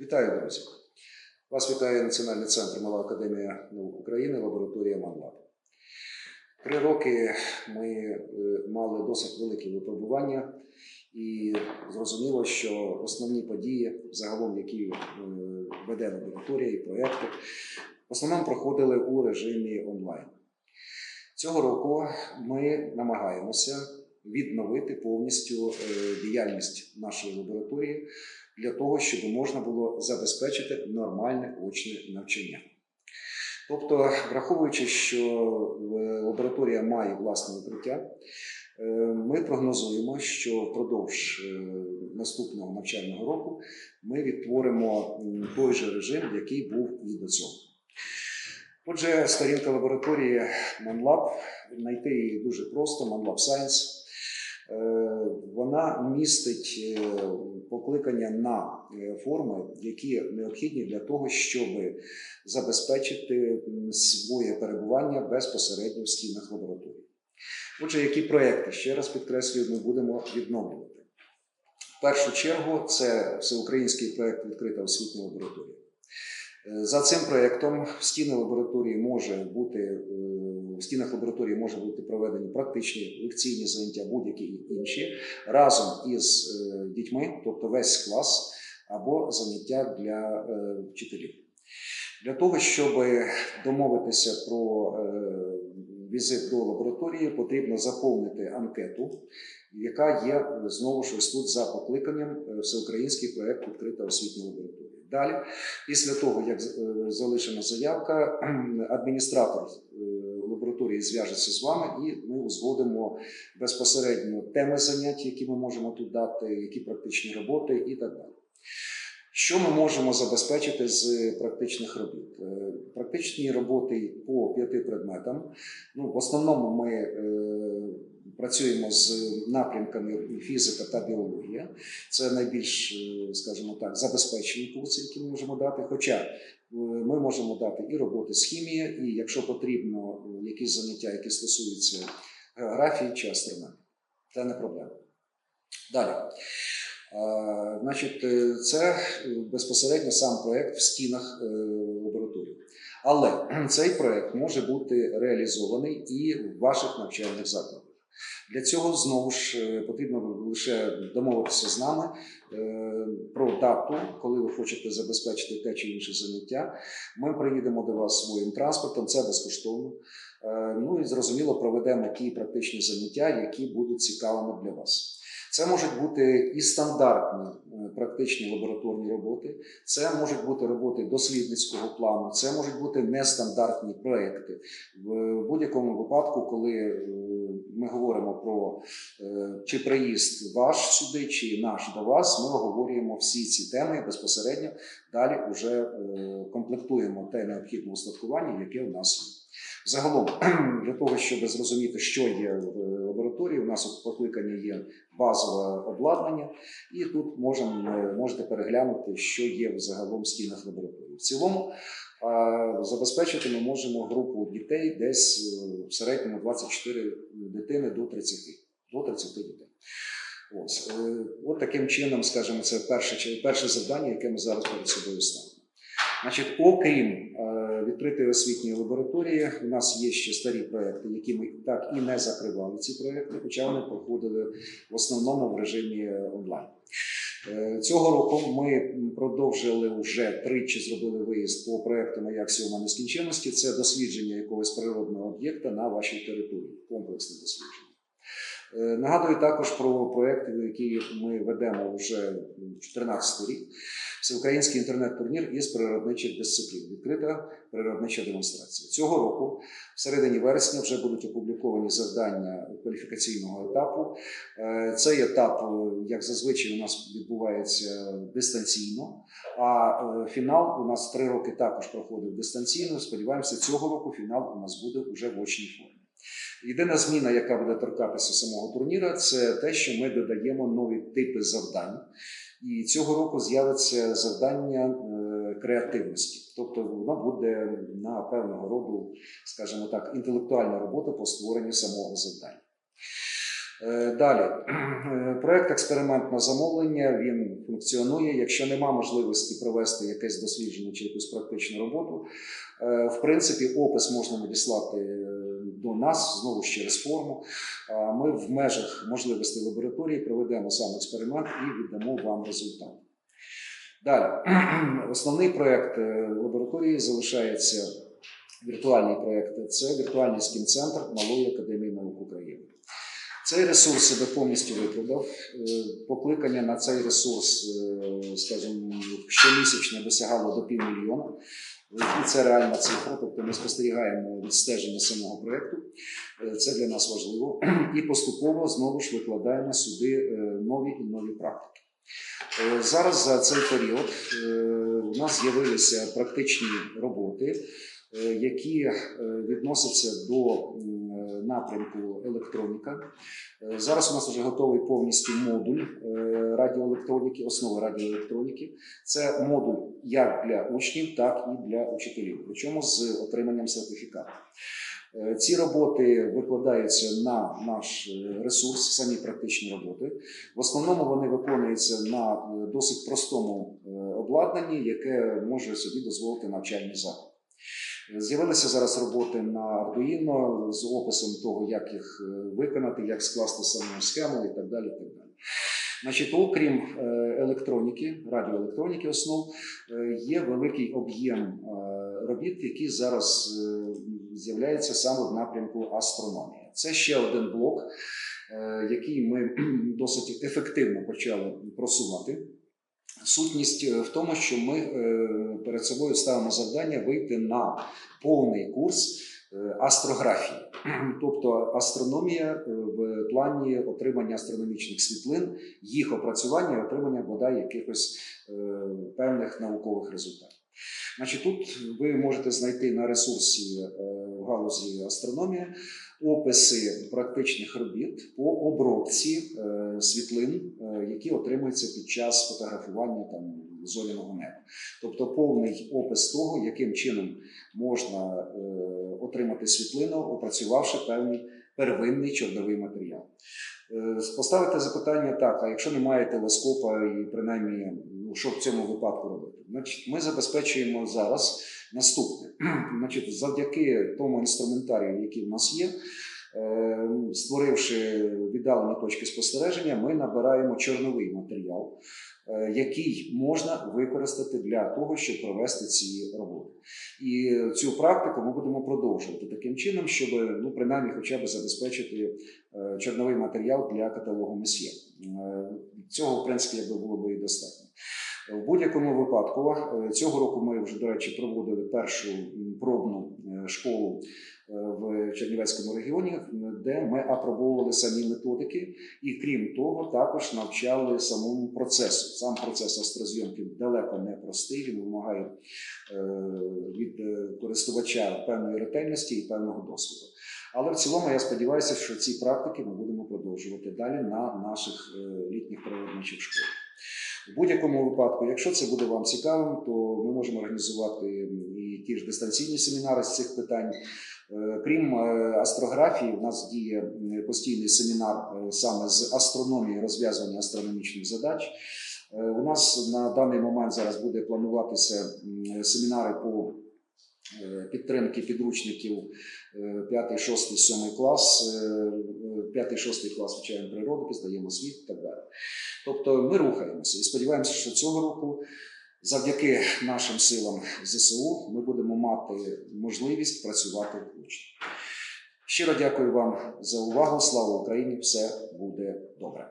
Вітаю, друзі! Вас вітає Національний центр Мала Академія наук України, лабораторія МАНЛАБ. Три роки ми е, мали досить великі випробування, і зрозуміло, що основні події, загалом, які е, веде лабораторія і проекти, в основному проходили у режимі онлайн. Цього року ми намагаємося відновити повністю е, діяльність нашої лабораторії для того, щоб можна було забезпечити нормальне очне навчання. Тобто, враховуючи, що е, лабораторія має власне укриття, е, ми прогнозуємо, що впродовж е, наступного навчального року ми відтворимо той же режим, який був і до цього. Отже, сторінка лабораторії ManLab, знайти її дуже просто, ManLab Science. Е, Вона містить е, покликання на е, форми, які необхідні для того, щоб забезпечити своє перебування безпосередньо в стінах лабораторії. Отже, які проекти, ще раз підкреслюю, ми будемо відновлювати. В першу чергу це всеукраїнський проект Відкрита освітня лабораторія. За цим проєктом в стіни лабораторії може бути е, в стінах лабораторії може бути проведені практичні лекційні заняття, будь-які інші разом із е, дітьми, тобто весь клас або заняття для е, вчителів. Для того, щоб домовитися про візит до лабораторії, потрібно заповнити анкету, яка є знову ж ось тут за покликанням всеукраїнський проект Відкрита освітня лабораторія. Далі, після того, як е, залишена заявка, адміністратор е, лабораторії зв'яжеться з вами, і ми узгодимо безпосередньо теми занять, які ми можемо тут дати, які практичні роботи і так далі. Що ми можемо забезпечити з практичних робіт? Е, Практичні роботи по п'яти предметам. Ну, в основному ми е, працюємо з напрямками фізика та біологія. Це найбільш, е, скажімо так, забезпечені курси, які ми можемо дати. Хоча е, ми можемо дати і роботи з хімії, і якщо потрібно, якісь заняття, які стосуються географії чи астрономії. Це не проблема. Далі. А, Значить, е, це е, безпосередньо сам проєкт в стінах е, лабораторії. Але цей проєкт може бути реалізований і в ваших навчальних закладах. Для цього знову ж е, потрібно лише домовитися з нами е, про дату, коли ви хочете забезпечити те чи інше заняття. Ми приїдемо до вас своїм транспортом, це безкоштовно. Е, Ну і зрозуміло, проведемо ті практичні заняття, які будуть цікавими для вас. Це можуть бути і стандартні е, практичні лабораторні роботи, це можуть бути роботи дослідницького плану, це можуть бути нестандартні проекти. В будь-якому випадку, коли е, ми говоримо про е, чи приїзд ваш сюди, чи наш до вас, ми оговорюємо всі ці теми і безпосередньо далі вже комплектуємо те необхідне устаткування, яке у нас є. Загалом, для того, щоб зрозуміти, що є в лабораторії, у нас от покликання є базове обладнання, і тут можемо, е, можете переглянути, що є в загалом стінах лабораторії. В цілому забезпечити ми можемо групу дітей десь е, в середньому 24 дитини до 30, до 30 дітей. Ось, е, от таким чином, скажімо, це перше, перше завдання, яке ми зараз перед собою ставимо. Значить, окрім е, відкритої освітньої лабораторії, у нас є ще старі проекти, які ми так і не закривали ці проекти, хоча вони проходили в основному в режимі онлайн. Е, Цього року ми продовжили вже тричі зробили виїзд по проекту «Моя аксіома нескінченності. Це дослідження якогось природного об'єкта на вашій території, комплексне дослідження. Е, Нагадую також про проект, який ми ведемо вже 14 рік. Всеукраїнський інтернет-турнір із природничих дисциплін. Відкрита природнича демонстрація. Цього року, в середині вересня, вже будуть опубліковані завдання кваліфікаційного етапу. Е, Цей етап, е, як зазвичай, у нас відбувається дистанційно. А фінал у нас три роки також проходив дистанційно. Сподіваємося, цього року фінал у нас буде вже в очній формі. Єдина зміна, яка буде торкатися самого турніра, це те, що ми додаємо нові типи завдань. І цього року з'явиться завдання е, креативності, тобто воно буде на певного роду, скажімо так, інтелектуальна робота по створенню самого завдання. Е, Далі, Е, проект експеримент на замовлення він функціонує. Якщо нема можливості провести якесь дослідження чи якусь практичну роботу, в принципі, опис можна надіслати до нас знову ж через форму. Ми в межах можливостей лабораторії проведемо сам експеримент і віддамо вам результат. Далі, основний проект е, лабораторії залишається віртуальний проект. Це віртуальний скін-центр Малої академії наук України. Цей ресурс себе повністю виправдав. Е, Покликання на цей ресурс, е, скажімо, щомісячно досягало до півмільйона. І це реальна цифра, тобто ми спостерігаємо відстеження самого проєкту. Е, Це для нас важливо. І поступово знову ж викладаємо сюди е, нові і нові практики. Е, Зараз за цей період у нас з'явилися практичні роботи, які відносяться до напрямку електроніка. Зараз у нас вже готовий повністю модуль радіоелектроніки, основи радіоелектроніки. Це модуль як для учнів, так і для учителів, причому з отриманням сертифікату. Е, Ці роботи викладаються на наш е, ресурс, самі практичні роботи. В основному вони виконуються на е, досить простому обладнанні, яке може собі дозволити навчальний заклад. З'явилися зараз роботи на Arduino з описом того, як їх виконати, як скласти саму схему і так далі. І так далі. Значить, окрім е, електроніки, радіоелектроніки основ, е, є великий об'єм е, робіт, які зараз з'являються саме в напрямку астрономії. Це ще один блок, який ми досить ефективно почали просувати. Сутність в тому, що ми перед собою ставимо завдання вийти на повний курс астрографії, тобто астрономія е, в плані отримання астрономічних світлин, їх опрацювання і отримання бодай якихось е, певних наукових результатів. Значить, тут ви можете знайти на ресурсі е, в галузі астрономія описи практичних робіт по обробці світлин, які отримуються під час фотографування там зоряного неба. Тобто повний опис того, яким чином можна е, отримати світлину, опрацювавши певний первинний чорновий матеріал. Е, Поставити запитання так: а якщо немає телескопа, і принаймні, ну що в цьому випадку робити? Значить, ми забезпечуємо зараз наступне. Значить, завдяки тому інструментарію, який в нас є, е, створивши віддалені точки спостереження, ми набираємо чорновий матеріал, який можна використати для того, щоб провести ці роботи. І цю практику ми будемо продовжувати таким чином, щоб ну, принаймні хоча б забезпечити е, чорновий матеріал для каталогу месьє. Е, Цього, в принципі, якби було б і достатньо. В будь-якому випадку е, цього року ми вже, до речі, проводили першу пробну е, школу е, в Чернівецькому регіоні, де ми апробовували самі методики, і крім того, також навчали самому процесу. Сам процес астрозйомки далеко не простий, він вимагає від користувача певної ретельності і певного досвіду. Але в цілому я сподіваюся, що ці практики ми будемо продовжувати далі на наших літніх природничих школах. У будь-якому випадку, якщо це буде вам цікавим, то ми можемо організувати і ті ж дистанційні семінари з цих питань. Е, Крім е, астрографії, у нас діє постійний семінар е, саме з астрономії розв'язування астрономічних задач. Е, У нас на даний момент зараз буде плануватися семінари по е, підтримки підручників 5, 6, 7 клас, 5, 6 клас вивчаємо природу, пізнаємо світ і так далі. Тобто ми рухаємося і сподіваємося, що цього року, завдяки нашим силам ЗСУ, ми будемо мати можливість працювати влучно. Щиро дякую вам за увагу. Слава Україні! Все буде добре.